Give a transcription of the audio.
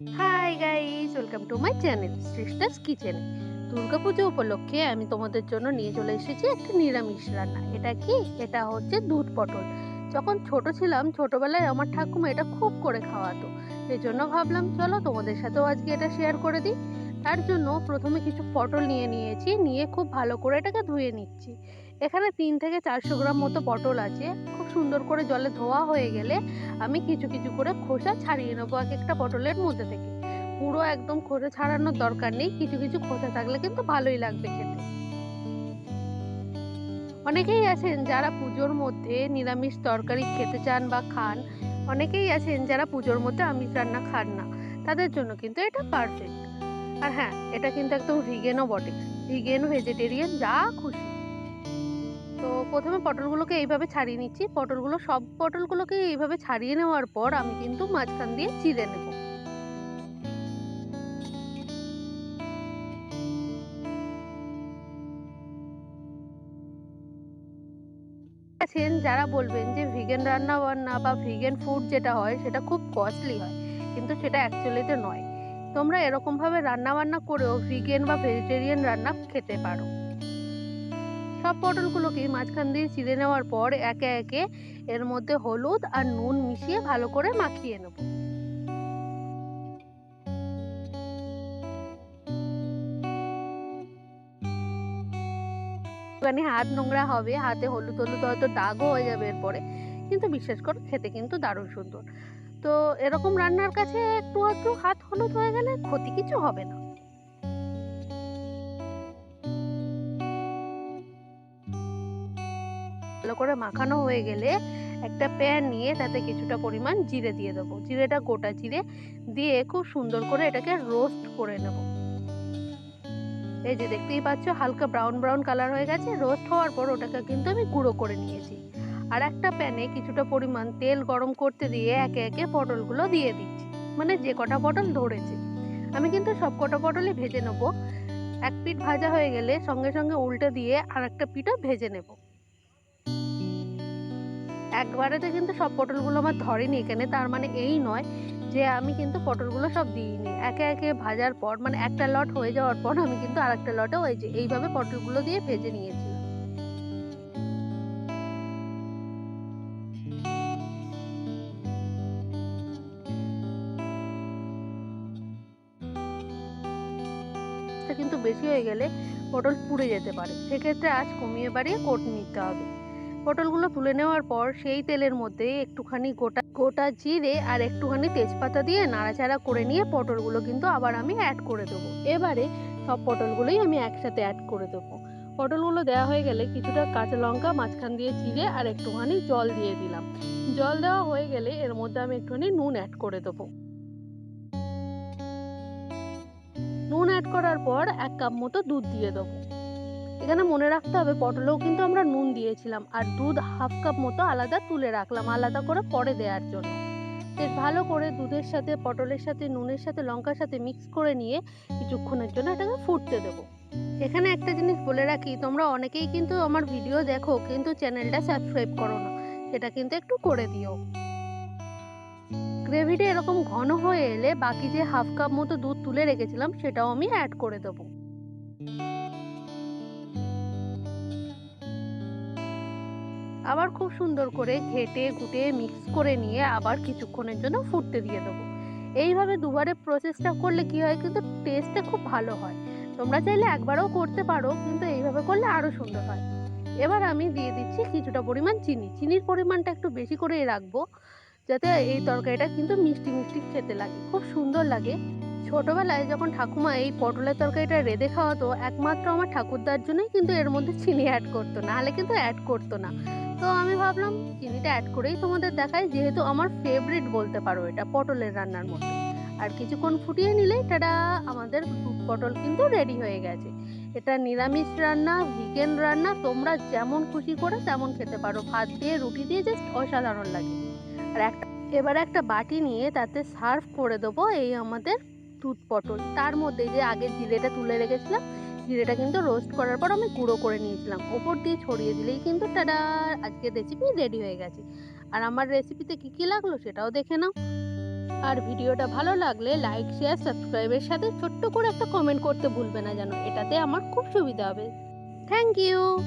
Hi guys welcome to my channel sisters kitchen Durga Puja উপলক্ষে আমি তোমাদের জন্য নিয়ে চলে এসেছি একটা নিরামিষ রান্না। এটা কি? এটা হচ্ছে দুধ পটল। যখন ছোট ছিলাম, ছোটবেলায় আমার ঠাকুমা এটা খুব করে খাওয়াতো। সেই জন্য ভাবলাম, চলো তোমাদের সাথেও আজকে এটা শেয়ার করে দিই। তার জন্য প্রথমে কিছু পটল নিয়ে নিয়েছি, নিয়ে খুব ভালো করে এটাকে ধুয়ে নিচ্ছি। এখানে তিন থেকে চারশো গ্রাম মতো পটল আছে। খুব সুন্দর করে জলে ধোয়া হয়ে গেলে আমি কিছু কিছু করে খোসা ছাড়িয়ে নেব এক একটা পটলের মধ্যে থেকে। পুরো একদম খোসা ছাড়ানোর দরকার নেই, কিছু কিছু খোসা থাকলে কিন্তু ভালোই লাগবে খেতে। অনেকেই আছেন যারা পুজোর মধ্যে নিরামিষ তরকারি খেতে চান বা খান, অনেকেই আছেন যারা পুজোর মধ্যে আমিষ রান্না খান না, তাদের জন্য কিন্তু এটা পারফেক্ট আর হ্যাঁ এটা কিন্তু একদম ভিগেনও বটে। ভিগেন ভেজিটেরিয়ান যা খুশি। তো প্রথমে পটলগুলোকে এইভাবে ছাড়িয়ে নিচ্ছি। পটলগুলো, সব পটলগুলোকে এইভাবে ছাড়িয়ে নেওয়ার পর আমি কিন্তু মাঝখান দিয়ে চিড়ে নেব। আছেন, যারা বলবেন যে ভিগেন রান্না বান্না বা ভিগেন ফুড যেটা হয়, সেটা খুব কস্টলি হয়, কিন্তু সেটা অ্যাকচুয়ালিতে নয়। তোমরা এরকমভাবে রান্না বান্না করেও ভিগেন বা ভেজিটেরিয়ান রান্না খেতে পারো। সব পটলগুলোকে মাঝখান দিয়ে চিড়ে নেওয়ার পর একে একে এর মধ্যে হলুদ আর নুন মিশিয়ে ভালো করে মাখিয়ে নেব। একটুখানি হাত নোংরা হবে, হাতে হলুদ হলুদ হয়তো দাগও হয়ে যাবে এরপরে। কিন্তু বিশ্বাস করো, খেতে কিন্তু দারুণ সুন্দর। তো এরকম রান্নার কাছে একটু একটু হাত হলুদ হয়ে গেলে ক্ষতি কিছু হবে না। ভালো করে মাখানো হয়ে গেলে একটা প্যান নিয়ে তাতে কিছুটা পরিমাণ জিরে দিয়ে দেবো। জিরেটা গোটা জিরে দিয়ে খুব সুন্দর করে এটাকে রোস্ট করে নেব। এই যে দেখতেই পাচ্ছ, হালকা ব্রাউন ব্রাউন কালার হয়ে গেছে। রোস্ট হওয়ার পর ওটাকে কিন্তু আমি গুঁড়ো করে নিয়েছি। আর একটা প্যানে কিছুটা পরিমাণ তেল গরম করতে দিয়ে একে একে পটলগুলো দিয়ে দিচ্ছি। মানে যে কটা পটল ধরেছে। আমি কিন্তু সব কটা পটলই ভেজে নেব। এক পিঠ ভাজা হয়ে গেলে সঙ্গে সঙ্গে উল্টে দিয়ে আর একটা পিঠও ভেজে নেব। একবারেতে কিন্তু সব পটলগুলো আমার ধরেনি এখানে, তার মানে এই নয় যে আমি কিন্তু পটলগুলো সব দিইনি। একে একে ভাজার পর মানে একটা লট হয়ে যাওয়ার পর আমি কিন্তু আর একটা লটে যে এইভাবে পটলগুলো দিয়ে ভেজে নিয়েছিলাম। কিন্তু বেশি হয়ে গেলে পটল পুড়ে যেতে পারে। সেক্ষেত্রে আজ কমিয়ে বাড়িয়ে কোট নিতে হবে। পটলগুলো তুলে নেওয়ার পর সেই তেলের মধ্যে একটুখানি গোটা গোটা জিরে আর একটুখানি তেজপাতা দিয়ে নাড়াচাড়া করে নিয়ে পটলগুলো কিন্তু আবার আমি অ্যাড করে দেবো। এবারে সব পটলগুলোই আমি একসাথে অ্যাড করে দেবো। পটলগুলো দেওয়া হয়ে গেলে কিছুটা কাঁচা লঙ্কা, মাঝখান দিয়ে চিড়ে আর একটুখানি জল দিয়ে দিলাম। জল দেওয়া হয়ে গেলে এর মধ্যে আমি একটুখানি নুন অ্যাড করে দেবো। নুন অ্যাড করার পর এক কাপ মতো দুধ দিয়ে দেবো। এখানে মনে রাখতে হবে, পটলেও কিন্তু আমরা নুন দিয়েছিলাম আর দুধ হাফ কাপ মতো আলাদা তুলে রাখলাম, আলাদা করে পরে দেওয়ার জন্য। বেশ ভালো করে দুধের সাথে, পটলের সাথে, নুনের সাথে, লঙ্কার সাথে মিক্স করে নিয়ে কিছুক্ষণের জন্য এটাকে ফুটতে দেবো। এখানে একটা জিনিস বলে রাখি, তোমরা অনেকেই কিন্তু আমার ভিডিও দেখো, কিন্তু চ্যানেলটা সাবস্ক্রাইব করো না, সেটা কিন্তু একটু করে দিও। গ্রেভিটা এরকম ঘন হয়ে এলে বাকি যে হাফ কাপ মতো দুধ তুলে রেখেছিলাম, সেটাও আমি অ্যাড করে দেবো। আবার খুব সুন্দর করে ঘেটে ঘুটে মিক্স করে নিয়ে আবার কিছুক্ষণের জন্য ফুটতে দিয়ে দেবো। এইভাবে দুবারে প্রসেসটা করলে কি হয় কিন্তু টেস্টটা খুব ভালো হয়। তোমরা চাইলে একবারও করতে পারো, কিন্তু এইভাবে করলে আরও সুন্দর হয়। এবার আমি দিয়ে দিচ্ছি কিছুটা পরিমাণ চিনি। চিনির পরিমাণটা একটু বেশি করেই রাখব, যাতে এই তরকারিটা কিন্তু মিষ্টি মিষ্টি খেতে লাগে, খুব সুন্দর লাগে। ছোটবেলায় যখন ঠাকুমা এই পটলের তরকারিটা রেঁধে খাওয়াতো, একমাত্র আমার ঠাকুরদার জন্যই কিন্তু এর মধ্যে চিনি অ্যাড করতো না হলে কিন্তু অ্যাড করতো না। তো আমি ভাবলাম, চিনিটা অ্যাড করেই তোমাদের দেখাই, যেহেতু আমার ফেভারিট বলতে পারো এটা, পটলের রান্নার মধ্যে। আর কিছুক্ষণ ফুটিয়ে নিলেই এটা আমাদের পটল কিন্তু রেডি হয়ে গেছে। এটা নিরামিষ রান্না ভিগেন রান্না, তোমরা যেমন খুশি করে তেমন খেতে পারো। ভাত দিয়ে, রুটি দিয়ে জাস্ট অসাধারণ লাগে। আর একটা, এবার একটা বাটি নিয়ে তাতে সার্ভ করে দেবো এই আমাদের দুধ পটল। তার মধ্যে যে আগে জিরেটা তুলে রেখেছিলাম, জিরেটা কিন্তু রোস্ট করার পর আমি গুঁড়ো করে নিয়েছিলাম। ওপর দিয়ে ছড়িয়ে দিলেই কিন্তু টাটা আজকের রেসিপি রেডি হয়ে গেছে। আর আমার রেসিপিতে কী কী লাগল সেটাও দেখে নাও। আর ভিডিওটা ভালো লাগলে লাইক শেয়ার সাবস্ক্রাইবের সাথে ছোট্ট করে একটা কমেন্ট করতে ভুলবে না যেন। এটাতে আমার খুব সুবিধা হবে। Thank you